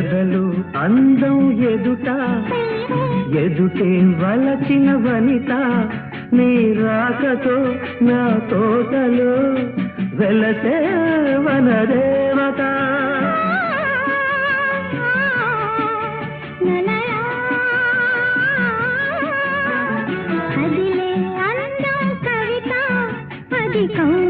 కథలు అందం ఎదుట. ఎదుటే వలచిన వనిత. నీ రాకతో నా తోటలో వెలసే వన దేవత అది కౌ